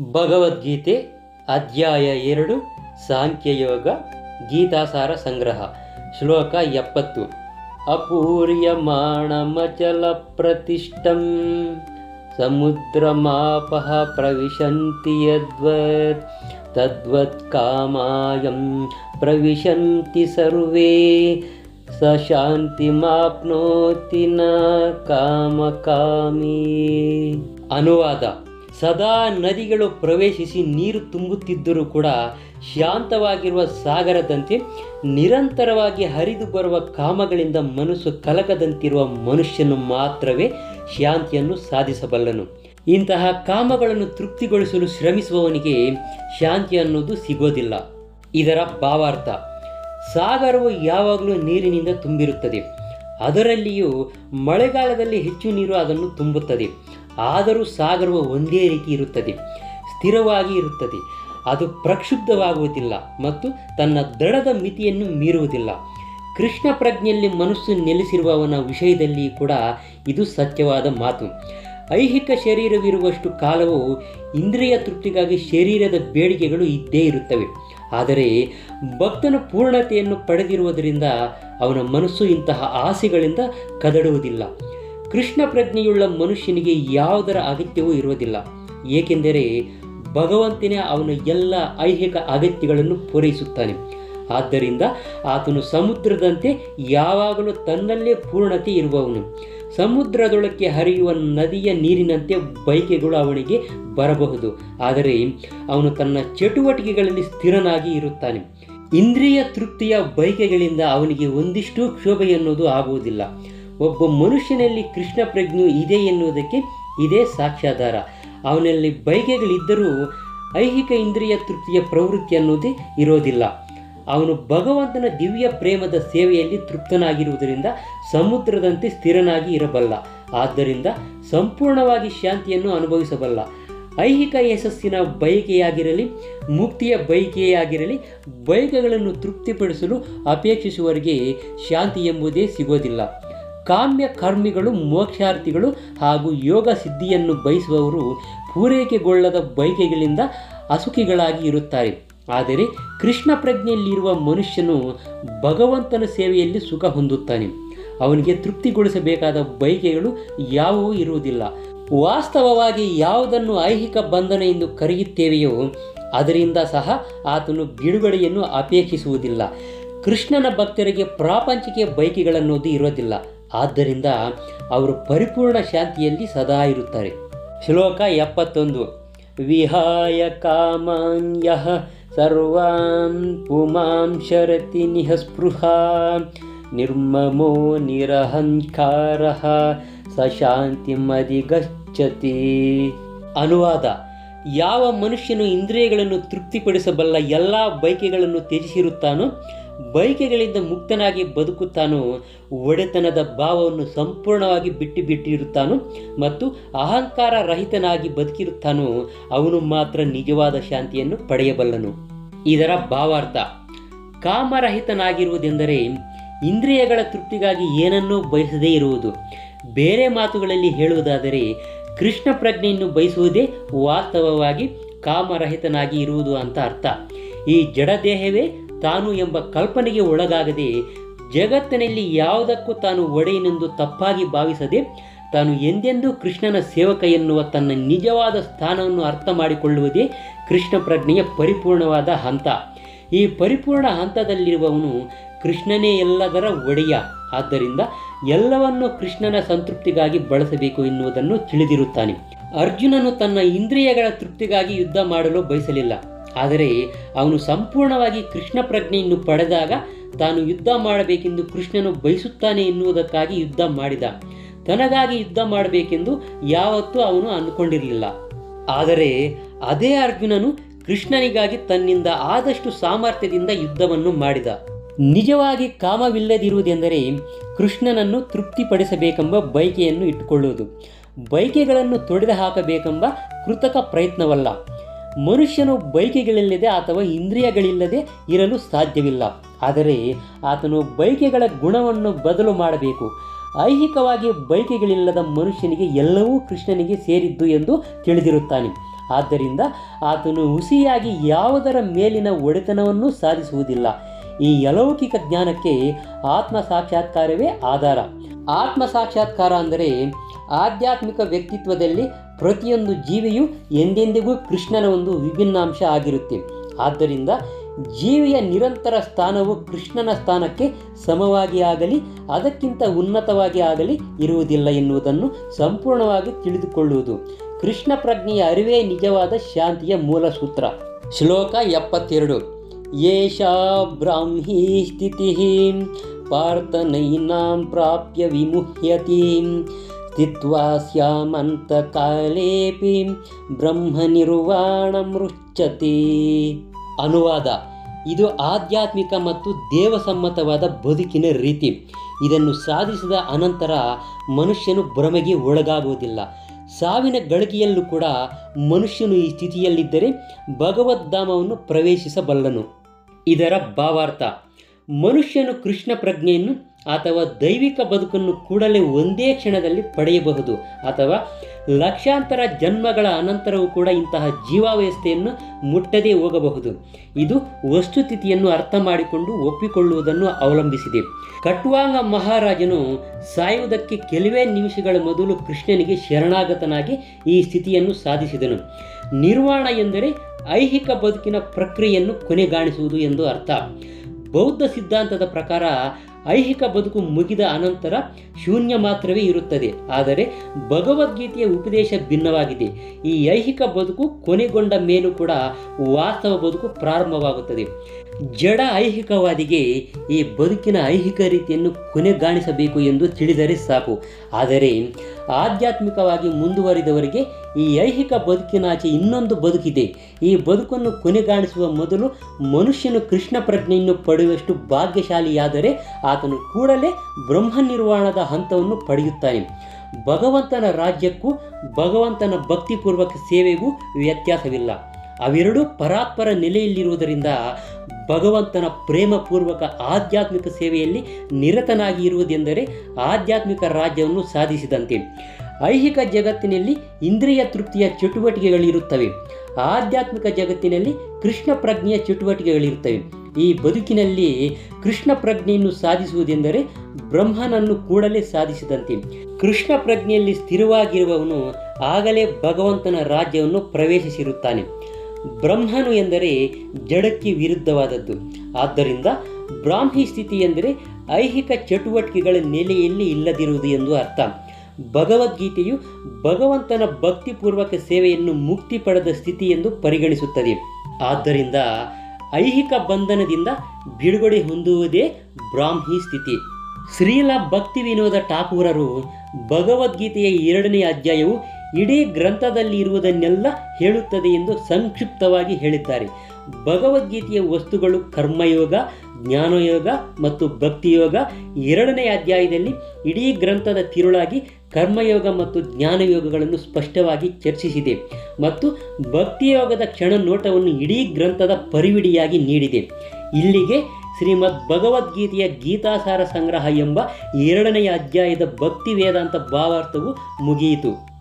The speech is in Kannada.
ಭಗವದ್ಗೀತೆ ಅಧ್ಯಾಯ ಎರಡು, ಸಾಂಖ್ಯಯೋಗ, ಗೀತಾಸಾರ ಸಂಗ್ರಹ, ಶ್ಲೋಕ ಎಪ್ಪತ್ತು. ಅಪೂರ್ಯಮಾಣಮಚಲ ಪ್ರತಿಷ್ಠಂ ಸಮುದ್ರಮಾಪಃ ಪ್ರವಿಶಂತಿ ಯದ್ವತ್ ತದ್ವತ್ ಕಾಮಾಯಂ ಪ್ರವಿಶಂತಿ ಸರ್ವೇ, ಸ ಶಾಂತಿಮಾಪ್ನೋತಿ ನ ಕಾಮಕಾಮಿ ಅನುವಾದ. ಸದಾ ನದಿಗಳು ಪ್ರವೇಶಿಸಿ ನೀರು ತುಂಬುತ್ತಿದ್ದರೂ ಕೂಡ ಶಾಂತವಾಗಿರುವ ಸಾಗರದಂತೆ ನಿರಂತರವಾಗಿ ಹರಿದು ಬರುವ ಕಾಮಗಳಿಂದ ಮನಸ್ಸು ಕಲಕದಂತಿರುವ ಮನುಷ್ಯನು ಮಾತ್ರವೇ ಶಾಂತಿಯನ್ನು ಸಾಧಿಸಬಲ್ಲನು. ಇಂತಹ ಕಾಮಗಳನ್ನು ತೃಪ್ತಿಗೊಳಿಸಲು ಶ್ರಮಿಸುವವನಿಗೆ ಶಾಂತಿ ಅನ್ನೋದು ಸಿಗೋದಿಲ್ಲ. ಇದರ ಭಾವಾರ್ಥ, ಸಾಗರವು ಯಾವಾಗಲೂ ನೀರಿನಿಂದ ತುಂಬಿರುತ್ತದೆ. ಅದರಲ್ಲಿಯೂ ಮಳೆಗಾಲದಲ್ಲಿ ಹೆಚ್ಚು ನೀರು ಅದನ್ನು ತುಂಬುತ್ತದೆ. ಆದರೂ ಸಾಗರವು ಒಂದೇ ರೀತಿ ಇರುತ್ತದೆ, ಸ್ಥಿರವಾಗಿ ಇರುತ್ತದೆ. ಅದು ಪ್ರಕ್ಷುಬ್ಧವಾಗುವುದಿಲ್ಲ ಮತ್ತು ತನ್ನ ದಡದ ಮಿತಿಯನ್ನು ಮೀರುವುದಿಲ್ಲ. ಕೃಷ್ಣ ಪ್ರಜ್ಞೆಯಲ್ಲಿ ಮನಸ್ಸು ನೆಲೆಸಿರುವವನ ವಿಷಯದಲ್ಲಿ ಕೂಡ ಇದು ಸತ್ಯವಾದ ಮಾತು. ಐಹಿಕ ಶರೀರವಿರುವಷ್ಟು ಕಾಲವು ಇಂದ್ರಿಯ ತೃಪ್ತಿಗಾಗಿ ಶರೀರದ ಬೇಡಿಕೆಗಳು ಇದ್ದೇ ಇರುತ್ತವೆ. ಆದರೆ ಭಕ್ತನ ಪೂರ್ಣತೆಯನ್ನು ಪಡೆದಿರುವುದರಿಂದ ಅವನ ಮನಸ್ಸು ಇಂತಹ ಆಸೆಗಳಿಂದ ಕದಡುವುದಿಲ್ಲ. ಕೃಷ್ಣ ಪ್ರಜ್ಞೆಯುಳ್ಳ ಮನುಷ್ಯನಿಗೆ ಯಾವುದರ ಅಗತ್ಯವೂ ಇರುವುದಿಲ್ಲ. ಏಕೆಂದರೆ ಭಗವಂತನೇ ಅವನ ಎಲ್ಲ ಐಹಿಕ ಅಗತ್ಯಗಳನ್ನು ಪೂರೈಸುತ್ತಾನೆ. ಆದ್ದರಿಂದ ಆತನು ಸಮುದ್ರದಂತೆ ಯಾವಾಗಲೂ ತನ್ನಲ್ಲೇ ಪೂರ್ಣತೆ ಇರುವವನು. ಸಮುದ್ರದೊಳಕ್ಕೆ ಹರಿಯುವ ನದಿಯ ನೀರಿನಂತೆ ಬೈಕೆಗಳು ಅವನಿಗೆ ಬರಬಹುದು. ಆದರೆ ಅವನು ತನ್ನ ಚಟುವಟಿಕೆಗಳಲ್ಲಿ ಸ್ಥಿರನಾಗಿ ಇರುತ್ತಾನೆ. ಇಂದ್ರಿಯ ತೃಪ್ತಿಯ ಬೈಕೆಗಳಿಂದ ಅವನಿಗೆ ಒಂದಿಷ್ಟು ಕ್ಷೋಭೆ ಎನ್ನುವುದು ಆಗುವುದಿಲ್ಲ. ಒಬ್ಬ ಮನುಷ್ಯನಲ್ಲಿ ಕೃಷ್ಣ ಪ್ರಜ್ಞೆ ಇದೆ ಎನ್ನುವುದಕ್ಕೆ ಇದೇ ಸಾಕ್ಷ್ಯಾಧಾರ. ಅವನಲ್ಲಿ ಬೈಗೆಗಳಿದ್ದರೂ ಐಹಿಕ ಇಂದ್ರಿಯ ತೃಪ್ತಿಯ ಪ್ರವೃತ್ತಿ ಅನ್ನೋದೇ ಇರೋದಿಲ್ಲ. ಅವನು ಭಗವಂತನ ದಿವ್ಯ ಪ್ರೇಮದ ಸೇವೆಯಲ್ಲಿ ತೃಪ್ತನಾಗಿರುವುದರಿಂದ ಸಮುದ್ರದಂತೆ ಸ್ಥಿರನಾಗಿ ಇರಬಲ್ಲ. ಆದ್ದರಿಂದ ಸಂಪೂರ್ಣವಾಗಿ ಶಾಂತಿಯನ್ನು ಅನುಭವಿಸಬಲ್ಲ. ಐಹಿಕ ಯಶಸ್ಸಿನ ಬಯಕೆಯಾಗಿರಲಿ, ಮುಕ್ತಿಯ ಬಯಕೆಯಾಗಿರಲಿ, ಬಯಕೆಗಳನ್ನು ತೃಪ್ತಿಪಡಿಸಲು ಅಪೇಕ್ಷಿಸುವವರಿಗೆ ಶಾಂತಿ ಎಂಬುದೇ ಸಿಗೋದಿಲ್ಲ. ಕಾಮ್ಯ ಕರ್ಮಿಗಳು ಮೋಕ್ಷಾರ್ಥಿಗಳು ಹಾಗೂ ಯೋಗ ಸಿದ್ಧಿಯನ್ನು ಬಯಸುವವರು ಪೂರೈಕೆಗೊಳ್ಳದ ಬಯಕೆಗಳಿಂದ ಅಸುಖಿಗಳಾಗಿ ಇರುತ್ತಾರೆ. ಆದರೆ ಕೃಷ್ಣ ಪ್ರಜ್ಞೆಯಲ್ಲಿರುವ ಮನುಷ್ಯನು ಭಗವಂತನ ಸೇವೆಯಲ್ಲಿ ಸುಖ ಹೊಂದುತ್ತಾನೆ. ಅವನಿಗೆ ತೃಪ್ತಿಗೊಳಿಸಬೇಕಾದ ಬಯಕೆಗಳು ಯಾವುವೂ ಇರುವುದಿಲ್ಲ. ವಾಸ್ತವವಾಗಿ ಯಾವುದನ್ನು ಐಹಿಕ ಬಂಧನ ಎಂದು ಕರೆಯುತ್ತೇವೆಯೋ, ಅದರಿಂದ ಸಹ ಆತನು ಬಿಡುಗಡೆಯನ್ನು ಅಪೇಕ್ಷಿಸುವುದಿಲ್ಲ. ಕೃಷ್ಣನ ಭಕ್ತರಿಗೆ ಪ್ರಾಪಂಚಿಕ ಬೈಕಿಗಳನ್ನೋದು ಇರೋದಿಲ್ಲ. ಆದ್ದರಿಂದ ಅವರು ಪರಿಪೂರ್ಣ ಶಾಂತಿಯಲ್ಲಿ ಸದಾ ಇರುತ್ತಾರೆ. ಶ್ಲೋಕ ಎಪ್ಪತ್ತೊಂದು. ವಿಹಾಯ ಕಾಮಾನ್ಯ ಸರ್ವಾಂ ಪುಮಾಂ ಶರತಿ ನಿಹಸ್ಪೃಹ ನಿರ್ಮಮೋ ನಿರಹಂಕಾರ ಸ ಶಾಂತಿಮಧಿಗಚ್ಚತಿ ಅನುವಾದ. ಯಾವ ಮನುಷ್ಯನು ಇಂದ್ರಿಯಗಳನ್ನು ತೃಪ್ತಿಪಡಿಸಬಲ್ಲ ಎಲ್ಲ ಬೈಕೆಗಳನ್ನು ತ್ಯಜಿಸಿರುತ್ತಾನೋ ಬೈಕೆಗಳಿಂದ ಮುಕ್ತನಾಗಿ ಬದುಕುತ್ತಾನೋ, ಒಡೆತನದ ಭಾವವನ್ನು ಸಂಪೂರ್ಣವಾಗಿ ಬಿಟ್ಟು ಬಿಟ್ಟಿರುತ್ತಾನೋ ಮತ್ತು ಅಹಂಕಾರ ರಹಿತನಾಗಿ ಬದುಕಿರುತ್ತಾನೋ, ಅವನು ಮಾತ್ರ ನಿಜವಾದ ಶಾಂತಿಯನ್ನು ಪಡೆಯಬಲ್ಲನು. ಇದರ ಭಾವಾರ್ಥ, ಕಾಮರಹಿತನಾಗಿರುವುದೆಂದರೆ ಇಂದ್ರಿಯಗಳ ತೃಪ್ತಿಗಾಗಿ ಏನನ್ನೂ ಬಯಸದೇ ಇರುವುದು. ಬೇರೆ ಮಾತುಗಳಲ್ಲಿ ಹೇಳುವುದಾದರೆ, ಕೃಷ್ಣ ಪ್ರಜ್ಞೆಯನ್ನು ಬಯಸುವುದೇ ವಾಸ್ತವವಾಗಿ ಕಾಮರಹಿತನಾಗಿ ಇರುವುದು ಅಂತ ಅರ್ಥ. ಈ ಜಡದೇಹವೇ ತಾನು ಎಂಬ ಕಲ್ಪನೆಗೆ ಒಳಗಾಗದೆ ಜಗತ್ತಿನಲ್ಲಿ ಯಾವುದಕ್ಕೂ ತಾನು ಒಡೆಯನೆಂದು ತಪ್ಪಾಗಿ ಭಾವಿಸದೆ ತಾನು ಎಂದೆಂದೂ ಕೃಷ್ಣನ ಸೇವಕ ಎನ್ನುವ ತನ್ನ ನಿಜವಾದ ಸ್ಥಾನವನ್ನು ಅರ್ಥ ಮಾಡಿಕೊಳ್ಳುವುದೇ ಕೃಷ್ಣ ಪ್ರಜ್ಞೆಯ ಪರಿಪೂರ್ಣವಾದ ಹಂತ. ಈ ಪರಿಪೂರ್ಣ ಹಂತದಲ್ಲಿರುವವನು ಕೃಷ್ಣನೇ ಎಲ್ಲದರ ಒಡೆಯ. ಆದ್ದರಿಂದ ಎಲ್ಲವನ್ನು ಕೃಷ್ಣನ ಸಂತೃಪ್ತಿಗಾಗಿ ಬಳಸಬೇಕು ಎನ್ನುವುದನ್ನು ತಿಳಿದಿರುತ್ತಾನೆ. ಅರ್ಜುನನು ತನ್ನ ಇಂದ್ರಿಯಗಳ ತೃಪ್ತಿಗಾಗಿ ಯುದ್ಧ ಮಾಡಲು ಬಯಸಲಿಲ್ಲ. ಆದರೆ ಅವನು ಸಂಪೂರ್ಣವಾಗಿ ಕೃಷ್ಣ ಪ್ರಜ್ಞೆಯನ್ನು ಪಡೆದಾಗ ತಾನು ಯುದ್ಧ ಮಾಡಬೇಕೆಂದು ಕೃಷ್ಣನು ಬಯಸುತ್ತಾನೆ ಎನ್ನುವುದಕ್ಕಾಗಿ ಯುದ್ಧ ಮಾಡಿದ. ತನಗಾಗಿ ಯುದ್ಧ ಮಾಡಬೇಕೆಂದು ಯಾವತ್ತೂ ಅವನು ಅಂದುಕೊಂಡಿರಲಿಲ್ಲ. ಆದರೆ ಅದೇ ಅರ್ಜುನನು ಕೃಷ್ಣನಿಗಾಗಿ ತನ್ನಿಂದ ಆದಷ್ಟು ಸಾಮರ್ಥ್ಯದಿಂದ ಯುದ್ಧವನ್ನು ಮಾಡಿದ. ನಿಜವಾಗಿ ಕಾಮವಿಲ್ಲದಿರುವುದೆಂದರೆ ಕೃಷ್ಣನನ್ನು ತೃಪ್ತಿಪಡಿಸಬೇಕೆಂಬ ಬಯಕೆಯನ್ನು ಇಟ್ಟುಕೊಳ್ಳುವುದು. ಬಯಕೆಗಳನ್ನು ತೊಡೆದು ಹಾಕಬೇಕೆಂಬ ಕೃತಕ ಪ್ರಯತ್ನವಲ್ಲ. ಮನುಷ್ಯನು ಬೈಕೆಗಳಿಲ್ಲದೆ ಅಥವಾ ಇಂದ್ರಿಯಗಳಿಲ್ಲದೆ ಇರಲು ಸಾಧ್ಯವಿಲ್ಲ. ಆದರೆ ಆತನು ಬೈಕೆಗಳ ಗುಣವನ್ನು ಬದಲು ಮಾಡಬೇಕು. ಐಹಿಕವಾಗಿ ಬೈಕೆಗಳಿಲ್ಲದ ಮನುಷ್ಯನಿಗೆ ಎಲ್ಲವೂ ಕೃಷ್ಣನಿಗೆ ಸೇರಿದ್ದು ಎಂದು ತಿಳಿದಿರುತ್ತಾನೆ. ಆದ್ದರಿಂದ ಆತನು ಹುಸಿಯಾಗಿ ಯಾವುದರ ಮೇಲಿನ ಒಡೆತನವನ್ನು ಸಾಧಿಸುವುದಿಲ್ಲ. ಈ ಅಲೌಕಿಕ ಜ್ಞಾನಕ್ಕೆ ಆತ್ಮ ಸಾಕ್ಷಾತ್ಕಾರವೇ ಆಧಾರ. ಆತ್ಮ ಸಾಕ್ಷಾತ್ಕಾರ ಅಂದರೆ ಆಧ್ಯಾತ್ಮಿಕ ವ್ಯಕ್ತಿತ್ವದಲ್ಲಿ ಪ್ರತಿಯೊಂದು ಜೀವಿಯು ಎಂದೆಂದಿಗೂ ಕೃಷ್ಣನ ಒಂದು ವಿಭಿನ್ನಾಂಶ ಆಗಿರುತ್ತೆ. ಆದ್ದರಿಂದ ಜೀವಿಯ ನಿರಂತರ ಸ್ಥಾನವು ಕೃಷ್ಣನ ಸ್ಥಾನಕ್ಕೆ ಸಮವಾಗಿ ಆಗಲಿ, ಅದಕ್ಕಿಂತ ಉನ್ನತವಾಗಿ ಆಗಲಿ ಇರುವುದಿಲ್ಲ ಎನ್ನುವುದನ್ನು ಸಂಪೂರ್ಣವಾಗಿ ತಿಳಿದುಕೊಳ್ಳುವುದು. ಕೃಷ್ಣ ಪ್ರಜ್ಞೆಯ ಅರಿವೇ ನಿಜವಾದ ಶಾಂತಿಯ ಮೂಲ ಸೂತ್ರ. ಶ್ಲೋಕ ಎಪ್ಪತ್ತೆರಡು. ಏಷಾ ಬ್ರಾಹ್ಮಿ ಸ್ಥಿತಿ ಪಾರ್ಥನೈನಾಂ ಪ್ರಾಪ್ಯ ವಿಮುಹ್ಯತಿ. ಸ್ಥಿತ್ವಾ ಸ್ಯಾಮಂತ ಕಾಲೇಪಿ ಬ್ರಹ್ಮ ನಿರ್ವಾಣ ಮೃಚ್ಯತೆ ಅನುವಾದ ಇದು ಆಧ್ಯಾತ್ಮಿಕ ಮತ್ತು ದೇವಸಮ್ಮತವಾದ ಬದುಕಿನ ರೀತಿ. ಇದನ್ನು ಸಾಧಿಸಿದ ಅನಂತರ ಮನುಷ್ಯನು ಭ್ರಮೆಗೆ ಒಳಗಾಗುವುದಿಲ್ಲ. ಸಾವಿನ ಗಳಿಗೆಯಲ್ಲೂ ಕೂಡ ಮನುಷ್ಯನು ಈ ಸ್ಥಿತಿಯಲ್ಲಿದ್ದರೆ ಭಗವದ್ಧಾಮವನ್ನು ಪ್ರವೇಶಿಸಬಲ್ಲನು. ಇದರ ಭಾವಾರ್ಥ. ಮನುಷ್ಯನು ಕೃಷ್ಣ ಪ್ರಜ್ಞೆಯನ್ನು ಅಥವಾ ದೈವಿಕ ಬದುಕನ್ನು ಕೂಡಲೇ ಒಂದೇ ಕ್ಷಣದಲ್ಲಿ ಪಡೆಯಬಹುದು ಅಥವಾ ಲಕ್ಷಾಂತರ ಜನ್ಮಗಳ ಅನಂತರವೂ ಕೂಡ ಇಂತಹ ಜೀವಾವಸ್ಥೆಯನ್ನು ಮುಟ್ಟದೇ ಹೋಗಬಹುದು. ಇದು ವಸ್ತುಸ್ಥಿತಿಯನ್ನು ಅರ್ಥ ಮಾಡಿಕೊಂಡು ಒಪ್ಪಿಕೊಳ್ಳುವುದನ್ನು ಅವಲಂಬಿಸಿದೆ. ಕಟ್ವಾಂಗ ಮಹಾರಾಜನು ಸಾಯುವುದಕ್ಕೆ ಕೆಲವೇ ನಿಮಿಷಗಳ ಮೊದಲು ಕೃಷ್ಣನಿಗೆ ಶರಣಾಗತನಾಗಿ ಈ ಸ್ಥಿತಿಯನ್ನು ಸಾಧಿಸಿದನು. ನಿರ್ವಾಣ ಎಂದರೆ ಐಹಿಕ ಬದುಕಿನ ಪ್ರಕ್ರಿಯೆಯನ್ನು ಕೊನೆಗಾಣಿಸುವುದು ಎಂದು ಅರ್ಥ. ಬೌದ್ಧ ಸಿದ್ಧಾಂತದ ಪ್ರಕಾರ ಐಹಿಕ ಬದುಕು ಮುಗಿದ ಅನಂತರ ಶೂನ್ಯ ಮಾತ್ರವೇ ಇರುತ್ತದೆ. ಆದರೆ ಭಗವದ್ಗೀತೆಯ ಉಪದೇಶ ಭಿನ್ನವಾಗಿದೆ. ಈ ಐಹಿಕ ಬದುಕು ಕೊನೆಗೊಂಡ ಮೇಲೂ ಕೂಡ ವಾಸ್ತವ ಬದುಕು ಪ್ರಾರಂಭವಾಗುತ್ತದೆ. ಜಡ ಐಹಿಕವಾದಿಗೆ ಈ ಬದುಕಿನ ಐಹಿಕ ರೀತಿಯನ್ನು ಕೊನೆಗಾಣಿಸಬೇಕು ಎಂದು ತಿಳಿದರೆ ಸಾಕು. ಆದರೆ ಆಧ್ಯಾತ್ಮಿಕವಾಗಿ ಮುಂದುವರಿದವರಿಗೆ ಈ ಐಹಿಕ ಬದುಕಿನಾಚೆ ಇನ್ನೊಂದು ಬದುಕಿದೆ. ಈ ಬದುಕನ್ನು ಕೊನೆಗಾಣಿಸುವ ಮೊದಲು ಮನುಷ್ಯನು ಕೃಷ್ಣ ಪ್ರಜ್ಞೆಯನ್ನು ಪಡೆಯುವಷ್ಟು ಭಾಗ್ಯಶಾಲಿಯಾದರೆ ಆತನು ಕೂಡಲೇ ಬ್ರಹ್ಮ ನಿರ್ವಾಣದ ಹಂತವನ್ನು ಪಡೆಯುತ್ತಾನೆ. ಭಗವಂತನ ರಾಜ್ಯಕ್ಕೂ ಭಗವಂತನ ಭಕ್ತಿಪೂರ್ವಕ ಸೇವೆಗೂ ವ್ಯತ್ಯಾಸವಿಲ್ಲ. ಅವೆರಡೂ ಪರಾತ್ಪರ ನೆಲೆಯಲ್ಲಿರುವುದರಿಂದ ಭಗವಂತನ ಪ್ರೇಮಪೂರ್ವಕ ಆಧ್ಯಾತ್ಮಿಕ ಸೇವೆಯಲ್ಲಿ ನಿರತನಾಗಿ ಇರುವುದೆಂದರೆ ಆಧ್ಯಾತ್ಮಿಕ ರಾಜ್ಯವನ್ನು ಸಾಧಿಸಿದಂತೆ. ಐಹಿಕ ಜಗತ್ತಿನಲ್ಲಿ ಇಂದ್ರಿಯ ತೃಪ್ತಿಯ ಚಟುವಟಿಕೆಗಳಿರುತ್ತವೆ. ಆಧ್ಯಾತ್ಮಿಕ ಜಗತ್ತಿನಲ್ಲಿ ಕೃಷ್ಣ ಪ್ರಜ್ಞೆಯ ಚಟುವಟಿಕೆಗಳಿರುತ್ತವೆ. ಈ ಬದುಕಿನಲ್ಲಿ ಕೃಷ್ಣ ಪ್ರಜ್ಞೆಯನ್ನು ಸಾಧಿಸುವುದೆಂದರೆ ಬ್ರಹ್ಮನನ್ನು ಕೂಡಲೇ ಸಾಧಿಸಿದಂತೆ. ಕೃಷ್ಣ ಪ್ರಜ್ಞೆಯಲ್ಲಿ ಸ್ಥಿರವಾಗಿರುವವನು ಆಗಲೇ ಭಗವಂತನ ರಾಜ್ಯವನ್ನು ಪ್ರವೇಶಿಸಿರುತ್ತಾನೆ. ಬ್ರಹ್ಮನು ಎಂದರೆ ಜಡಕ್ಕೆ ವಿರುದ್ಧವಾದದ್ದು. ಆದ್ದರಿಂದ ಬ್ರಾಹ್ಮಿ ಸ್ಥಿತಿ ಎಂದರೆ ಐಹಿಕ ಚಟುವಟಿಕೆಗಳ ನೆಲೆಯಲ್ಲಿ ಇಲ್ಲದಿರುವುದು ಎಂದು ಅರ್ಥ. ಭಗವದ್ಗೀತೆಯು ಭಗವಂತನ ಭಕ್ತಿಪೂರ್ವಕ ಸೇವೆಯನ್ನು ಮುಕ್ತಿ ಪಡೆದ ಸ್ಥಿತಿ ಎಂದು ಪರಿಗಣಿಸುತ್ತದೆ. ಆದ್ದರಿಂದ ಐಹಿಕ ಬಂಧನದಿಂದ ಬಿಡುಗಡೆ ಹೊಂದುವುದೇ ಬ್ರಾಹ್ಮಿ ಸ್ಥಿತಿ. ಶ್ರೀಲ ಭಕ್ತಿ ವಿನೋದ ಠಾಕೂರರು ಭಗವದ್ಗೀತೆಯ ಎರಡನೇ ಅಧ್ಯಾಯವು ಇಡೀ ಗ್ರಂಥದಲ್ಲಿ ಇರುವುದನ್ನೆಲ್ಲ ಹೇಳುತ್ತದೆ ಎಂದು ಸಂಕ್ಷಿಪ್ತವಾಗಿ ಹೇಳಿದ್ದಾರೆ. ಭಗವದ್ಗೀತೆಯ ವಸ್ತುಗಳು ಕರ್ಮಯೋಗ, ಜ್ಞಾನಯೋಗ ಮತ್ತು ಭಕ್ತಿಯೋಗ ಎರಡನೇ ಅಧ್ಯಾಯದಲ್ಲಿ ಇಡೀ ಗ್ರಂಥದ ತಿರುಳಾಗಿ ಕರ್ಮಯೋಗ ಮತ್ತು ಜ್ಞಾನಯೋಗಗಳನ್ನು ಸ್ಪಷ್ಟವಾಗಿ ಚರ್ಚಿಸಿದೆ ಮತ್ತು ಭಕ್ತಿಯೋಗದ ಕ್ಷಣ ನೋಟವನ್ನು ಇಡೀ ಗ್ರಂಥದ ಪರಿವಿಡಿಯಾಗಿ ನೀಡಿದೆ. ಇಲ್ಲಿಗೆ ಶ್ರೀಮದ್ ಭಗವದ್ಗೀತೆಯ ಗೀತಾಸಾರ ಸಂಗ್ರಹ ಎಂಬ ಎರಡನೆಯ ಅಧ್ಯಾಯದ ಭಕ್ತಿ ವೇದಾಂತ ಭಾವಾರ್ಥವು ಮುಗಿಯಿತು.